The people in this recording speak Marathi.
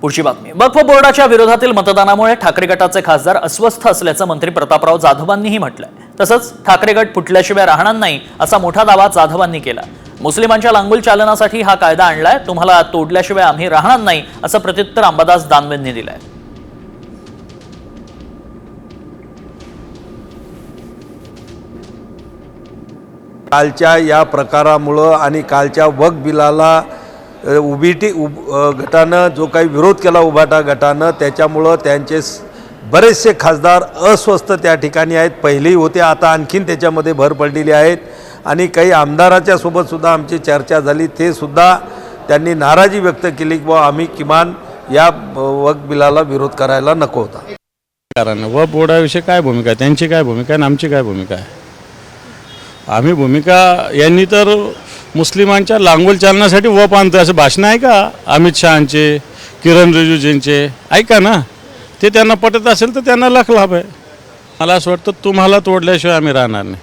पुढची बातमी. वक्फ बोर्डाच्या विरोधातील मतदानामुळे ठाकरे गटाचे खासदार अस्वस्थ असल्याचं मंत्री प्रतापराव जाधवांनीही म्हटलंय. तसंच ठाकरे गट फुटल्याशिवाय राहणार नाही असा मोठा दावा जाधवांनी केला. मुस्लिमांच्या लांगुल चालनासाठी हा कायदा आणलाय तुम्हाला तोडल्याशिवाय आम्ही राहणार नाही असं प्रत्युत्तर अंबादास दानवेंनी दिलंय. कालच्या या प्रकारामुळं आणि कालच्या वक बिलाला अ, उभीटी उब गटानं जो काही विरोध केला उभाटा गटानं त्याच्यामुळं त्यांचे बरेचसे खासदार अस्वस्थ त्या ठिकाणी आहेत. पहिलेही होते आता आणखीन त्याच्यामध्ये भर पडलेली आहेत. आणि काही आमदाराच्या सोबतसुद्धा आमची चर्चा झाली ते सुद्धा त्यांनी नाराजी व्यक्त केली की बुवा आम्ही किमान या वक बिलाला विरोध करायला नको होता. कारण व बोर्डाविषयी काय भूमिका आहे? त्यांची काय भूमिका आहे? आणि आमची काय भूमिका आहे? आम्ही भूमिका यांनी तर मुस्लिमांच्या लांगोल चालण्यासाठी वप आणतो असं भाषण आहे का? अमित शहाचे किरण रिजिजूंचे ऐका ना. ते त्यांना पटत असेल तर त्यांना लख लाभ. आहे मला असं वाटतं तुम्हाला तोडल्याशिवाय आम्ही राहणार नाही.